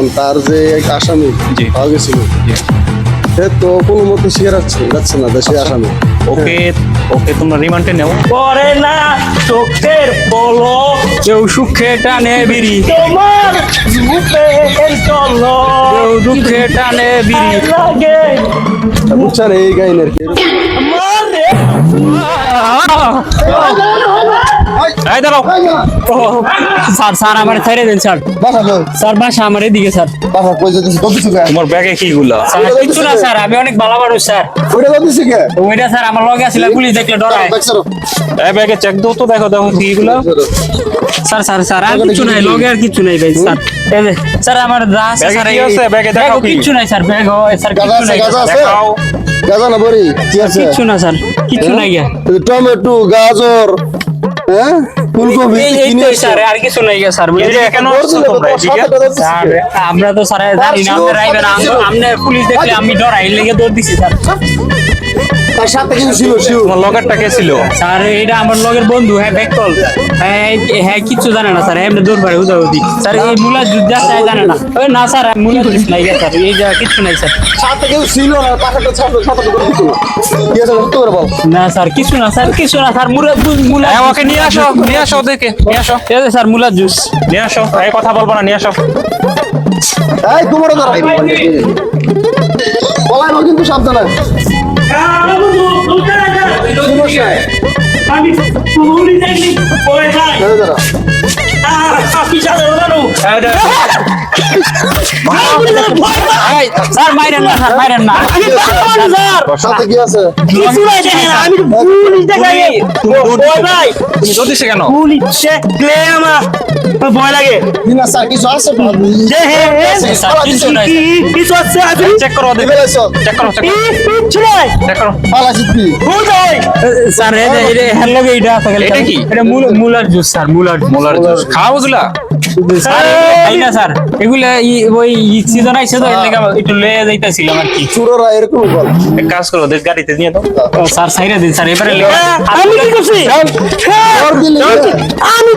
এখন তার যে এক আসামি। পাওয়া গেছিল। সে তো কোনো মতে শিখে যাচ্ছে যাচ্ছে না দেশে আসামি। ওকে ওকে তোমরা রিমান্ডে নেও। পরে না চোখের বলো কেউ সুখে টানে বিড়ি। তোমার চলো কেউ দুঃখে টানে বিড়ি। লাগে। বুঝছেন এই গাইনের কি। এই দাঁড়াও। ও, স্যার স্যার আমার ছেড়ে দেন স্যার। স্যার বাসা আমার এদিকে স্যার। কিছু তোমার ব্যাগে কি গুলা? কিচ্ছু না স্যার আমি অনেক ভালো মানুষ স্যার। ওইটা কে? ওইটা স্যার আমার লগে আসলে পুলিশ দেখলে ডরায়। এই ব্যাগে চেক দাও তো দেখো দেখো কি গুলা। স্যার স্যার স্যার আর কিছু নাই লগে আর কিছু নাই ভাই স্যার। এই যে, স্যার আমার ব্যাগে স্যার কি আছে? ব্যাগে দেখাও ব্যাগে কি? কিচ্ছু নাই স্যার ব্যাগ স্যার কিচ্ছু নাই দেখাও। গাজা না বড়ি কি আছে? কিচ্ছু না স্যার কিচ্ছু নাই গিয়া এই টমেটো গাজর হ্যাঁ? ফুলকপি। এই এই কিনে স্যার আর কিছু নাই স্যার এদিকে কেন তোমরা? স্যার আমরা তো স্যার জানি না আমরা আমরা পুলিশ দেখলে আমি ডরাই লেগে দৌড় দিছি স্যার। তার সাথে কিছু ছিল তোমার লকারটা কে ছিল? স্যার এটা আমার লগের বন্ধু হ্যাঁ ব্যাকল হ্যাঁ হ্যাঁ কিচ্ছু জানে না স্যার এমনি দৌড় পারে উদা উদি স্যার এই মুলা জুস যা জানে না। ওই না স্যার মুলা জুস নাই স্যার এই যা কিচ্ছু নাই স্যার। সাথে কেউ ছিল না পাখাটা সাথে করে কি আছে সত্য করে বল? না স্যার কিছু না স্যার কিছু না স্যার মুলা মুলা এই ওকে নিয়ে আসো নিয়ে আসো ওদেরকে নিয়ে আসো। এই যে স্যার মুলা জুস নিয়ে আসো এই কথা বলব না নিয়ে আসো। এই তোমারও বলাই না কিন্তু সাবধানে আমি স্যার মাইরেন না স্যার মাইরেন না আমি পারব না স্যার সাথে কি আছে কিছু নাই দেখেন আমি তো পুলিশ দেখাই ভাই তুমি দৌড়িস কেন পুলিশ দেখলে আমার ভয় লাগে না স্যার কিছু আছে হে হে স্যার, কিছু নাই, কি কিছু আছে আমি চেক করো ওদেরকে চেক করো কিছু নাই চেক করো পালা জিতবি বুঝাই স্যার এই যে- এই যে হের লগে এটা আছে এটা কি? এটা মুল- মুলার জুস স্যার মুলার মোলার জুস। খাও ওগুলা স্যার? এগুলা ই- ওই সিজন আইছে তো একটু লয়ে যাইতাছিলাম আর কি। চুরোরা এরকম বল। এক কাজ করো ওদের গাড়িতে নিয়ে দাও। স্যার সাইরা দিন স্যার এবারে লয়ে আমি কি করছি? আমি আমি